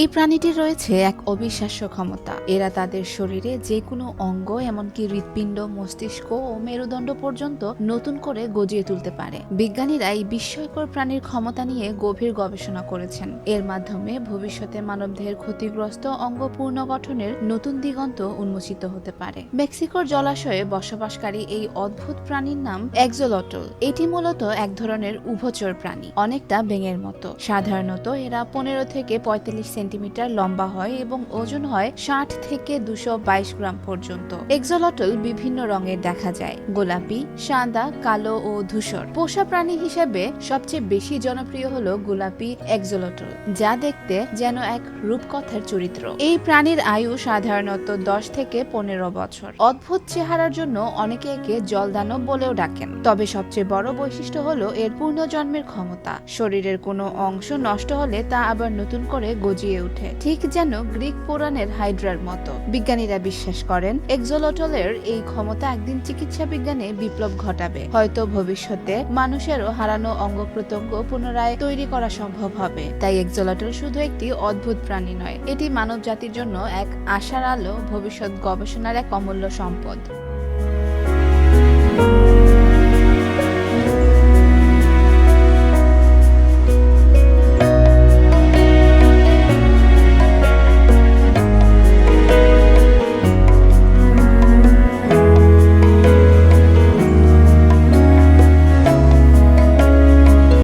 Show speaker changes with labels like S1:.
S1: এই প্রাণীটির রয়েছে এক অবিশ্বাস্য ক্ষমতা। এরা তাদের শরীরে যে কোনো অঙ্গ, এমনকি হৃৎপিণ্ড, মস্তিষ্ক ও মেরুদণ্ড পর্যন্ত নতুন করে গজিয়ে তুলতে পারে। বিজ্ঞানীরা এই বিস্ময়কর প্রাণীর ক্ষমতা নিয়ে গভীর গবেষণা করেছেন। এর মাধ্যমে ভবিষ্যতে মানবদেহের ক্ষতিগ্রস্ত অঙ্গ পুনর্গঠনের নতুন দিগন্ত উন্মোচিত হতে পারে। মেক্সিকোর জলাশয়ে বসবাসকারী এই অদ্ভুত প্রাণীর নাম এক্সোলটল। এটি মূলত এক ধরনের উভচর প্রাণী, অনেকটা বেঙের মতো। সাধারণত এরা পনেরো থেকে পঁয়তাল্লিশ সেন্টিমিটার লম্বা হয় এবং ওজন হয় ষাট থেকে দুশো গ্রাম পর্যন্ত। এক্সোলটল বিভিন্ন রঙের দেখা যায়। গোলাপি, সাদা, কালো ও ধূসর। পোষা প্রাণী হিসেবে সবচেয়ে বেশি জনপ্রিয় হলো গোলাপি এক্সোলটল, যা দেখতে যেন এক রূপকথার চরিত্র। এই প্রাণীর আয়ু সাধারণত দশ থেকে পনেরো বছর। অদ্ভুত চেহারার জন্য অনেকে একে জলদানব বলেও ডাকেন। তবে সবচেয়ে বড় বৈশিষ্ট্য হলো এর পূর্ণজন্মের ক্ষমতা। শরীরের কোনো অংশ নষ্ট হলে তা আবার নতুন করে গজিয়ে ওঠে। ঠিক যেন গ্রিক পুরাণের হাইড্রার মতো। বিজ্ঞানীরা বিশ্বাস করেন, এক্সোলটলের এই ক্ষমতা একদিন চিকিৎসা বিজ্ঞানে বিপ্লব ঘটাবে। হয়তো ভবিষ্যতে মানুষেরও হারানো অঙ্গ প্রত্যঙ্গ পুনরায় তৈরি করা সম্ভব হবে। তাই এক্সোলটল শুধু একটি অদ্ভুত প্রাণী নয়, এটি মানব জাতির জন্য এক আশার আলো, ভবিষ্যৎ গবেষণার এক অমূল্য সম্পদ।